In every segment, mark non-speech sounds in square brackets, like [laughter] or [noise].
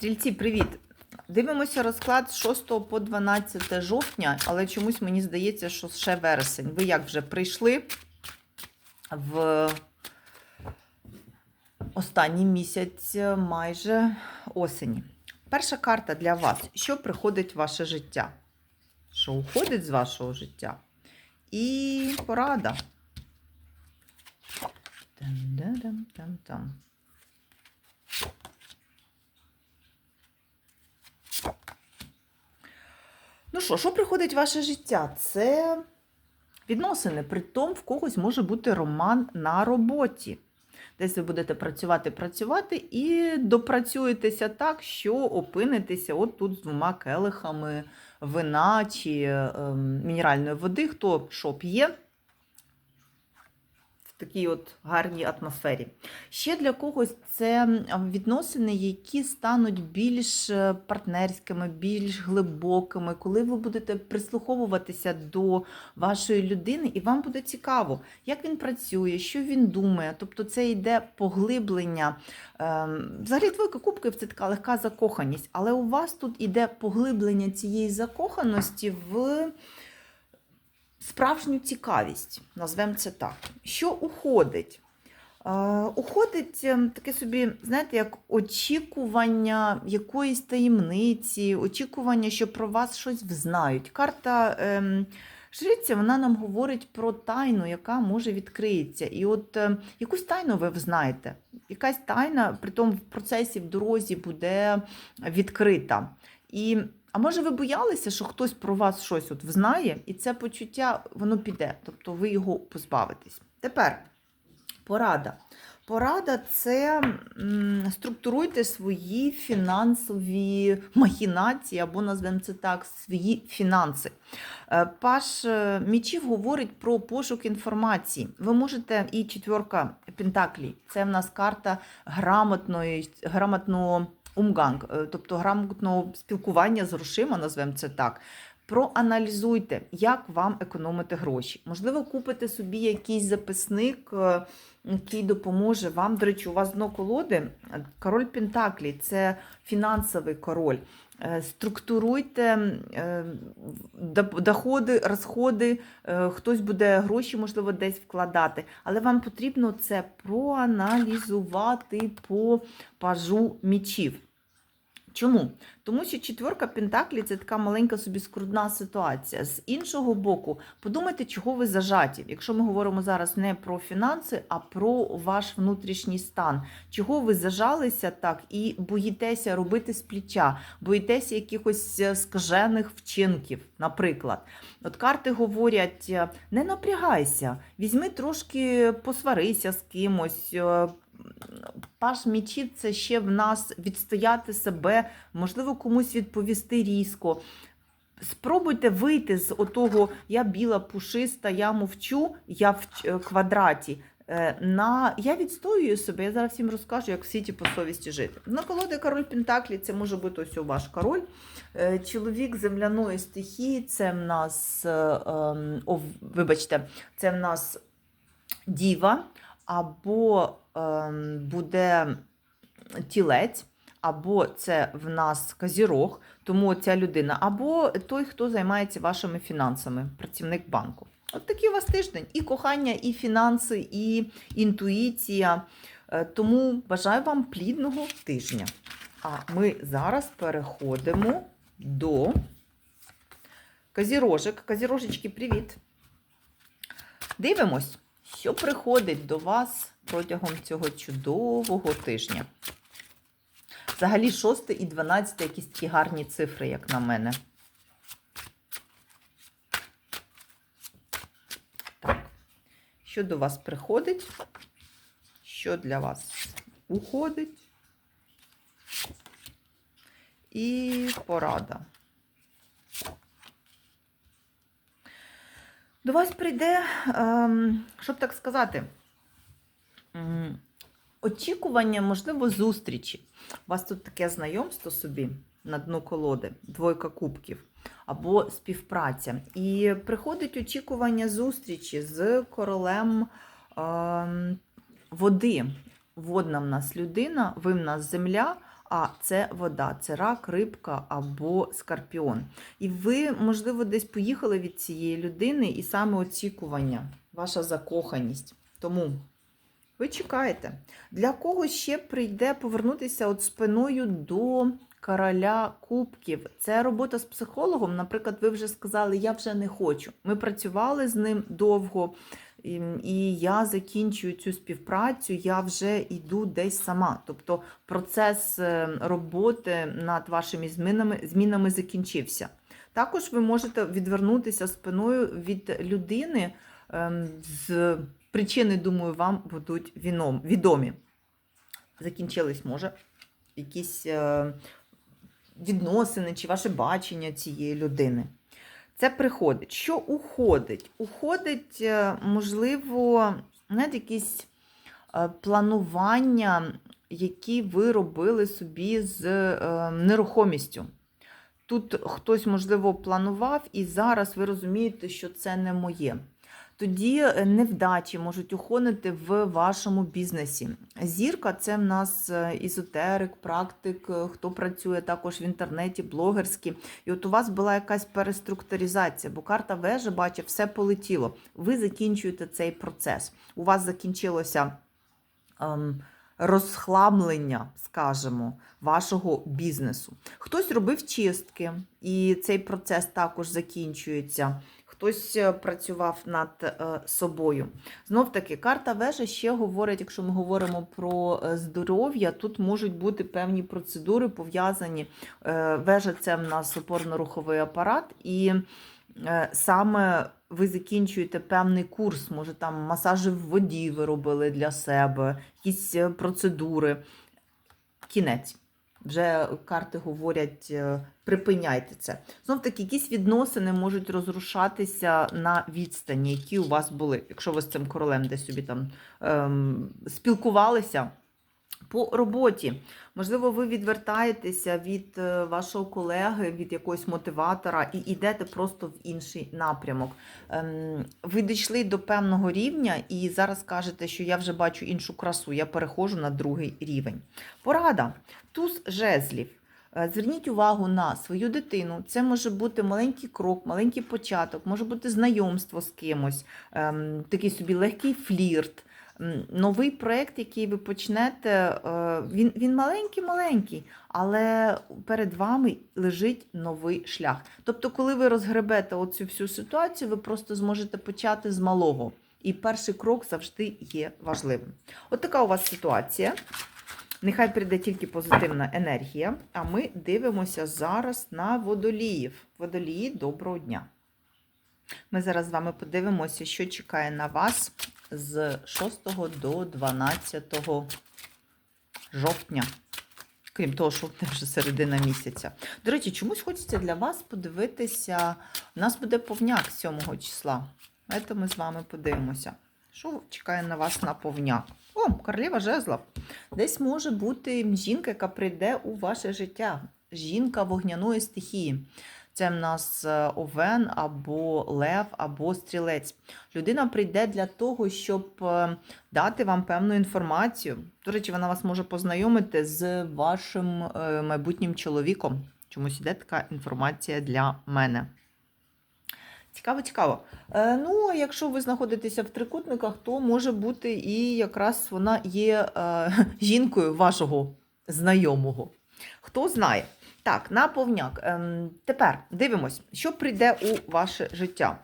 Стрільці, привіт! Дивимося розклад з 6 по 12 жовтня, але чомусь мені здається, що ще вересень. Ви як вже прийшли в останній місяць майже осені. Перша карта для вас. Що приходить в ваше життя? Що уходить з вашого життя? І порада. Там-да-дам-там-там. Ну що, що приходить в ваше життя? Це відносини. При тому, в когось може бути роман на роботі. Десь ви будете працювати, працювати і допрацюєтеся так, що опинитеся от тут з двома келихами вина чи е, мінеральної води, хто що п'є такій от гарній атмосфері. Ще для когось це відносини, які стануть більш е, партнерськими, більш глибокими, коли ви будете прислуховуватися до вашої людини, і вам буде цікаво, як він працює, що він думає. Тобто це йде поглиблення. Ем, Взагалі, двойка кубків це така легка закоханість, але у вас тут іде поглиблення цієї закоханості в справжню цікавість, назвемо це так. Що уходить? Е, уходить е, таке собі, знаєте, як очікування якоїсь таємниці, очікування, що про вас щось взнають. Карта ем, Жриця, вона нам говорить про тайну, яка може відкриється. І от е, якусь тайну ви знаєте, якась тайна, при тому в процесі, в дорозі буде відкрита. І а може ви боялися, що хтось про вас щось от взнає, і це почуття воно піде, тобто ви його позбавитесь. Тепер порада. Порада це структуруйте свої фінансові махінації, або назвемо це так, свої фінанси. Е, Паш е, Мічів говорить про пошук інформації. Ви можете, і четверка Пентаклі, це в нас карта грамотної, грамотного умганг, е, тобто грамотного спілкування з грошима, назвемо це так. Проаналізуйте, як вам економити гроші. Можливо, купите собі якийсь записник, е, який допоможе вам. До речі, у вас дно колоди, король Пентаклі це фінансовий король. Е, Структуруйте е, доходи, розходи, е, хтось буде гроші, можливо, десь вкладати, але вам потрібно це проаналізувати по пажу мічів. Чому? Тому що четверка Пентаклі це така маленька собі скрудна ситуація. З іншого боку, подумайте, чого ви зажаті. Якщо ми говоримо зараз не про фінанси, а про ваш внутрішній стан. Чого ви зажалися так і боїтеся робити з плеча, боїтеся якихось е, скажених вчинків, наприклад. От карти говорять: е, не напрягайся, візьми трошки посварися з кимось. Паш мічів це ще в нас відстояти себе, можливо, комусь відповісти різко. Спробуйте вийти з отого я біла, пушиста, я мовчу, я в е, квадраті. Е, На я відстоюю себе. Я зараз всім розкажу, як в світі по совісті жити. На колоди король Пентаклі це може бути ось ваш король. Е, Чоловік земляної стихії, це в нас, ем, о, вибачте, це в нас діва, або ем, буде тілець, або це в нас казірог, тому ця людина, або той, хто займається вашими фінансами, працівник банку. От такий у вас тиждень. І кохання, і фінанси, і інтуїція. Е, Тому бажаю вам плідного тижня. А ми зараз переходимо до казірожик. Казірожечки, привіт! Дивимось, що приходить до вас протягом цього чудового тижня. Взагалі, 6 і 12 якісь ті гарні цифри, як на мене. Так. Що до вас приходить? Що для вас уходить? І порада. До вас прийде, ем, щоб так сказати, очікування, можливо, зустрічі. У вас тут таке знайомство собі на дну колоди, двойка кубків, або співпраця. І приходить очікування зустрічі з королем ем, води. Водна в нас людина, ви в нас земля, а це вода, це рак, рибка або скорпіон. І ви, можливо, десь поїхали від цієї людини, і саме очікування, ваша закоханість. Тому ви чекаєте. Для когось ще прийде повернутися от спиною до короля кубків. Це робота з психологом. Наприклад, ви вже сказали, я вже не хочу. Ми працювали з ним довго, і, і я закінчую цю співпрацю, я вже йду десь сама. Тобто процес е, роботи над вашими змінами, змінами закінчився. Також ви можете відвернутися спиною від людини ем, з причини, думаю, вам будуть відомі. Закінчились, може, якісь е, відносини чи ваше бачення цієї людини. Це приходить. Що уходить? Уходить, е, можливо, навіть якісь е, планування, які ви робили собі з е, нерухомістю. Тут хтось, можливо, планував, і зараз ви розумієте, що це не моє. Тоді е, невдачі можуть уходити в вашому бізнесі. Зірка це в нас е, ізотерик, практик, е, хто працює також в інтернеті, блогерські. І от у вас була якась переструктуризація, бо карта вежа бачить, все полетіло. Ви закінчуєте цей процес. У вас закінчилося. Ем, Розхламлення, скажімо, вашого бізнесу. Хтось робив чистки, і цей процес також закінчується. Хтось е, працював над е, собою. Знов таки, карта вежа ще говорить, якщо ми говоримо про е, здоров'я, тут можуть бути певні процедури пов'язані. Вежа це в нас опорно-руховий апарат, і саме ви закінчуєте певний курс, може там масажі в воді ви робили для себе, якісь процедури. Кінець. Вже карти говорять, е, припиняйте це. Знов таки, якісь відносини можуть розрушатися на відстані, які у вас були. Якщо ви з цим королем десь собі там ем, спілкувалися по роботі. Можливо, ви відвертаєтеся від е, вашого колеги, від якогось мотиватора і йдете просто в інший напрямок. Ем, Ви дійшли до певного рівня і зараз кажете, що я вже бачу іншу красу, я переходжу на другий рівень. Порада. Туз жезлів. Е, Зверніть увагу на свою дитину. Це може бути маленький крок, маленький початок, може бути знайомство з кимось, ем, такий собі легкий флірт. Новий проєкт, який ви почнете, е, він, він маленький-маленький, але перед вами лежить новий шлях. Тобто, коли ви розгребете оцю всю ситуацію, ви просто зможете почати з малого. І перший крок завжди є важливим. От така у вас ситуація. Нехай прийде тільки позитивна енергія. А ми дивимося зараз на водоліїв. Водолії, доброго дня. Ми зараз з вами подивимося, що чекає на вас з 6 до 12 жовтня. Крім того, що це вже середина місяця. До речі, чомусь хочеться для вас подивитися. У нас буде повняк 7 числа. Давайте ми з вами подивимося. Що чекає на вас на повняк? О, королева жезлов. Десь може бути жінка, яка прийде у ваше життя. Жінка вогняної стихії. Це в нас е, овен або лев, або стрілець. Людина прийде для того, щоб е, дати вам певну інформацію. До речі, вона вас може познайомити з вашим е, майбутнім чоловіком. Чомусь іде така інформація для мене. Цікаво, цікаво. Е, ну, а якщо ви знаходитеся в трикутниках, то може бути і якраз вона є е, [laughs] жінкою вашого знайомого. Хто знає. Так, на повняк. Ем, тепер дивимось, що прийде у ваше життя.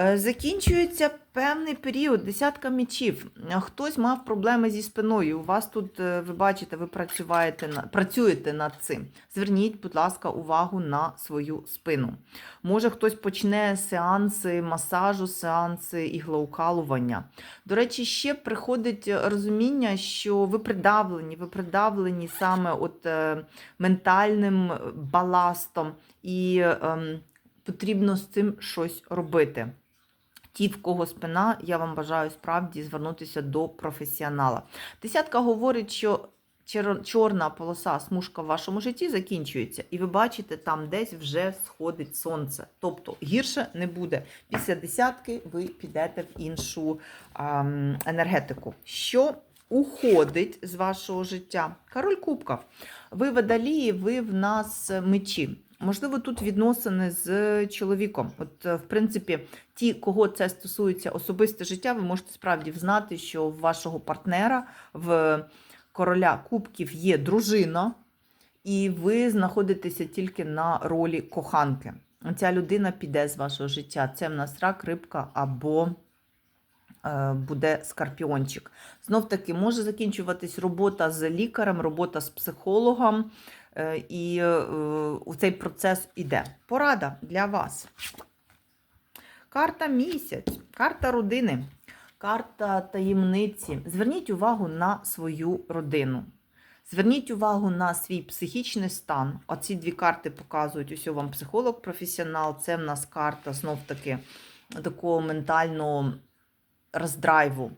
Е, Закінчується певний період, десятка мічів. Хтось мав проблеми зі спиною. У вас тут, е, ви бачите, ви працюєте, працюєте над цим. Зверніть, будь ласка, увагу на свою спину. Може, хтось почне сеанси масажу, сеанси іглоукалування. До речі, ще приходить розуміння, що ви придавлені, ви придавлені саме от, е, ментальним баластом, і ем, потрібно з цим щось робити. Ті, в кого спина, я вам бажаю справді звернутися до професіонала. Десятка говорить, що чорна полоса, смужка в вашому житті закінчується, і ви бачите, там десь вже сходить сонце. Тобто гірше не буде. Після десятки ви підете в іншу енергетику. Що уходить з вашого життя. Король Кубка. Ви водолії, ви в нас мечі. Можливо, тут відносини з чоловіком. От, е, в принципі, ті, кого це стосується особисте життя, ви можете справді взнати, що в вашого партнера, в короля кубків є дружина, і ви знаходитеся тільки на ролі коханки. Ця людина піде з вашого життя. Це в нас рак, рибка або е, буде скорпіончик. Знов таки, може закінчуватись робота з лікарем, робота з психологом, і е, у цей процес іде. Порада для вас. Карта місяць, карта родини, карта таємниці. Зверніть увагу на свою родину. Зверніть увагу на свій психічний стан. Оці дві карти показують ось вам психолог-професіонал. Це в нас карта знов таки такого ментального роздрайву.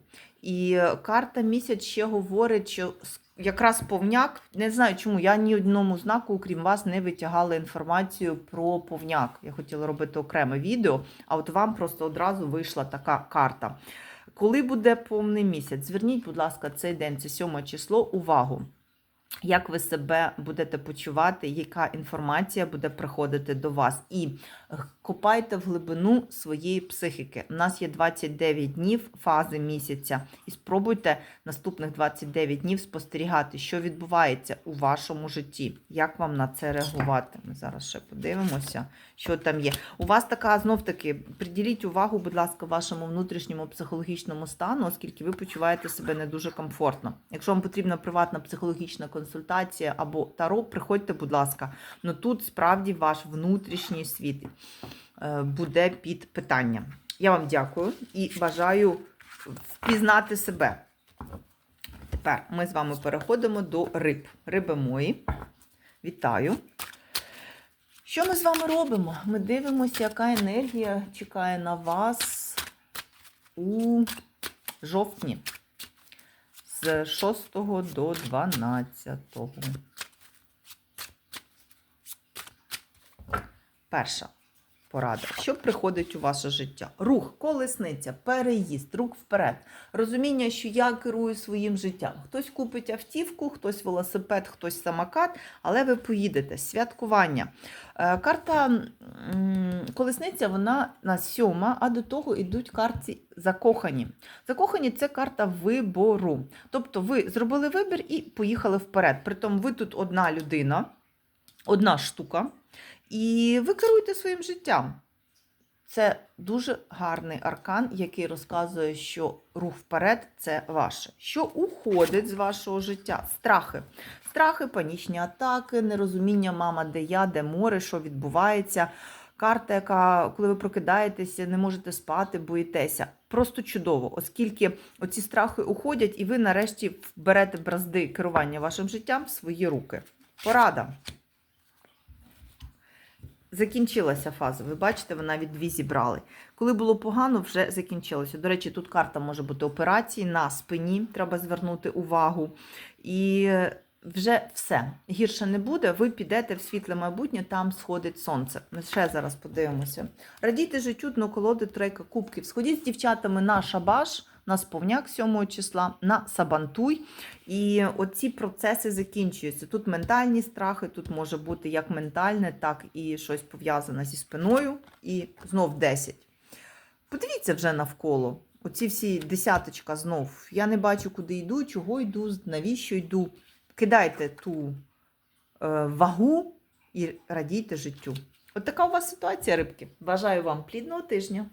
І карта місяць ще говорить, що якраз повняк, не знаю чому, я ні одному знаку, окрім вас, не витягала інформацію про повняк. Я хотіла робити окреме відео, а от вам просто одразу вийшла така карта. Коли буде повний місяць, зверніть, будь ласка, цей день, це 7 число, увагу. Як ви себе будете почувати, яка інформація буде приходити до вас? І копайте в глибину своєї психіки. У нас є 29 днів фази місяця, і спробуйте наступних 29 днів спостерігати, що відбувається у вашому житті. Як вам на це реагувати? Ми зараз ще подивимося, що там є. У вас така знов таки приділіть увагу, будь ласка, вашому внутрішньому психологічному стану, оскільки ви почуваєте себе не дуже комфортно. Якщо вам потрібна приватна психологічна консультація або таро, приходьте, будь ласка. Ну тут справді ваш внутрішній світ буде під питанням. Я вам дякую і бажаю впізнати себе. Тепер ми з вами переходимо до риб. Риби мої. Вітаю. Що ми з вами робимо? Ми дивимося, яка енергія чекає на вас у жовтні з 6 до 12. Перша порада. Що приходить у ваше життя? Рух, колесниця, переїзд, рух вперед. Розуміння, що я керую своїм життям. Хтось купить автівку, хтось велосипед, хтось самокат, але ви поїдете. Святкування. Е, Карта колесниця, вона на сьома, а до того йдуть карти закохані. Закохані це карта вибору. Тобто ви зробили вибір і поїхали вперед. Притом ви тут одна людина, одна штука, і ви керуєте своїм життям. Це дуже гарний аркан, який розказує, що рух вперед це ваше. Що уходить з вашого життя? Страхи. Страхи, панічні атаки, нерозуміння, мама, де я, де море, що відбувається. Карта, яка, коли ви прокидаєтеся, не можете спати, боїтеся. Просто чудово, оскільки оці страхи уходять, і ви нарешті берете бразди керування вашим життям в свої руки. Порада. Закінчилася фаза. Ви бачите, ви навіть дві зібрали. Коли було погано, вже закінчилося. До речі, тут карта може бути операції на спині, треба звернути увагу. І вже все. Гірше не буде. Ви підете в світле майбутнє, там сходить сонце. Ми ще зараз подивимося. Радійте життю, дно колоди тройка кубків. Сходіть з дівчатами на шабаш, на сповняк 7 числа, на сабантуй. І оці процеси закінчуються. Тут ментальні страхи, тут може бути як ментальне, так і щось пов'язане зі спиною. І знов 10. Подивіться вже навколо. Оці всі десяточка знов. Я не бачу, куди йду, чого йду, навіщо йду. Кидайте ту е, вагу і радійте життю. От така у вас ситуація, рибки. Бажаю вам плідного тижня.